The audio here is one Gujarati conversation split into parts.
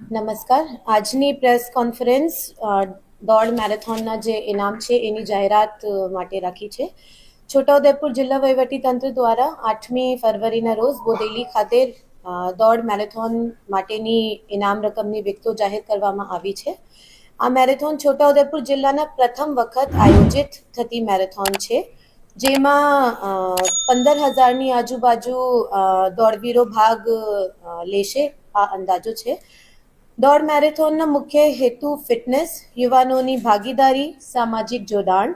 નમસ્કાર. આજની પ્રેસ કોન્ફરન્સ દોડ મેરેથોનના જે ઇનામ છે, એની જાહેરાત માટે રાખી છે. છોટાઉદેપુર જિલ્લા વહીવટી તંત્ર દ્વારા આઠમી ફરવરીના રોજ બોદેલી ખાતે દોડ મેરેથોન માટેની ઇનામ રકમની વિગતો જાહેર કરવામાં આવી છે. આ મેરેથોન છોટાઉદેપુર જિલ્લાના પ્રથમ વખત આયોજિત થતી મેરેથોન છે, જેમાં પંદર હજારની આજુબાજુ દોડવીરો ભાગ લેશે, આ અંદાજો છે. દોડ મેરેથોનનો મુખ્ય હેતુ ફિટનેસ, યુવાનોની ભાગીદારી, સામાજિક જોડાણ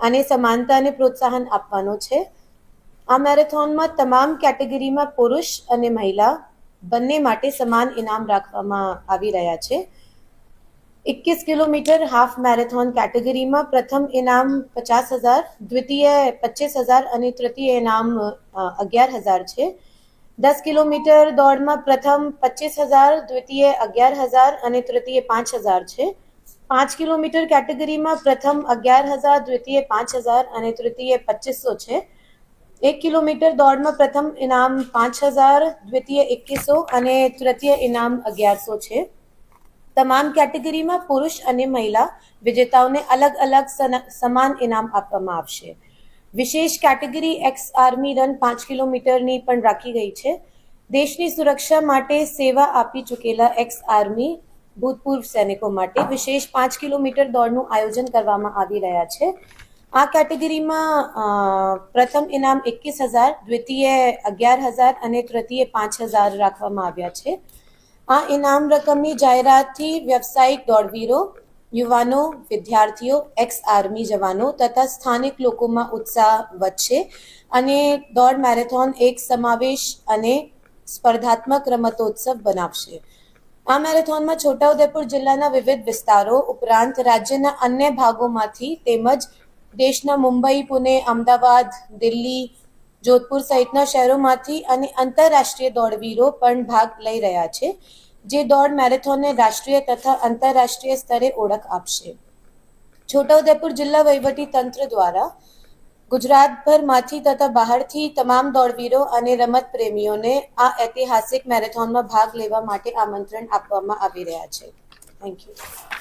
અને સમાનતાને પ્રોત્સાહન આપવાનો છે. આ મેરેથોનમાં તમામ કેટેગરીમાં પુરુષ અને મહિલા બંને માટે સમાન ઇનામ રાખવામાં આવી રહ્યા છે. એકવીસ કિલોમીટર હાફ મેરેથોન કેટેગરીમાં પ્રથમ ઇનામ પચાસ હજાર, દ્વિતીય પચીસ હજાર અને તૃતીય ઇનામ અગિયાર હજાર છે. દસ કિલોમીટર દોડમાં પ્રથમ પચીસ હજાર, દ્વિતીય અગિયાર હજાર અને તૃતીય પાંચ હજાર છે. પાંચ કિલોમીટર કેટેગરીમાં પ્રથમ અગિયાર હજાર, દ્વિતીય પાંચ હજાર અને તૃતીય પચીસો છે. એક કિલોમીટર દોડમાં પ્રથમ ઇનામ પાંચ હજાર, દ્વિતીય એકવીસો અને તૃતીય ઇનામ અગિયારસો છે. તમામ કેટેગરીમાં પુરુષ અને મહિલા વિજેતાઓને અલગ અલગ સમાન ઇનામ આપવામાં આવશે. વિશેષ કેટેગરી એક્સ આર્મી રન પાંચ કિલોમીટરની પણ રાખી ગઈ છે. દેશની સુરક્ષા માટે સેવા આપી ચૂકેલા એક્સ આર્મી ભૂતપૂર્વ સૈનિકો માટે વિશેષ પાંચ કિલોમીટર દોડનું આયોજન કરવામાં આવી રહ્યા છે. આ કેટેગરીમાં પ્રથમ ઇનામ એકવીસ હજાર, દ્વિતીય અગિયાર હજાર અને તૃતીય પાંચ હજાર રાખવામાં આવ્યા છે. આ ઇનામ રકમની જાહેરાતથી વ્યવસાયિક દોડવીરો યુવાનો, વિદ્યાર્થીઓ એક્સ આર્મી જવાનો તથા સ્થાનિક લોકોમાં ઉત્સાહ વધશે અને દોડ મેરેથોન એક સમાવેશ અને સ્પર્ધાત્મક રમતોત્સવ બનાવશે. આ મેરેથોનમાં છોટાઉદેપુર જિલ્લાના વિવિધ વિસ્તારો ઉપરાંત રાજ્યના અન્ય ભાગોમાંથી તેમજ દેશના મુંબઈ, પુણે, અમદાવાદ, દિલ્હી, જોધપુર સહિતના શહેરોમાંથી અને આંતરરાષ્ટ્રીય દોડવીરો પણ ભાગ લઈ રહ્યા છે. જે દોડ મેરેથોનને રાષ્ટ્રીય તથા આંતરરાષ્ટ્રીય સ્તરે ઓળખ આપશે. છોટાઉદેપુર જિલ્લા વહીવટી તંત્ર દ્વારા ગુજરાતભરમાંથી તથા બહારથી તમામ દોડવીરો અને રમત પ્રેમીઓને આ ઐતિહાસિક મેરેથોનમાં ભાગ લેવા માટે આમંત્રણ આપવામાં આવી રહ્યા છે. Thank you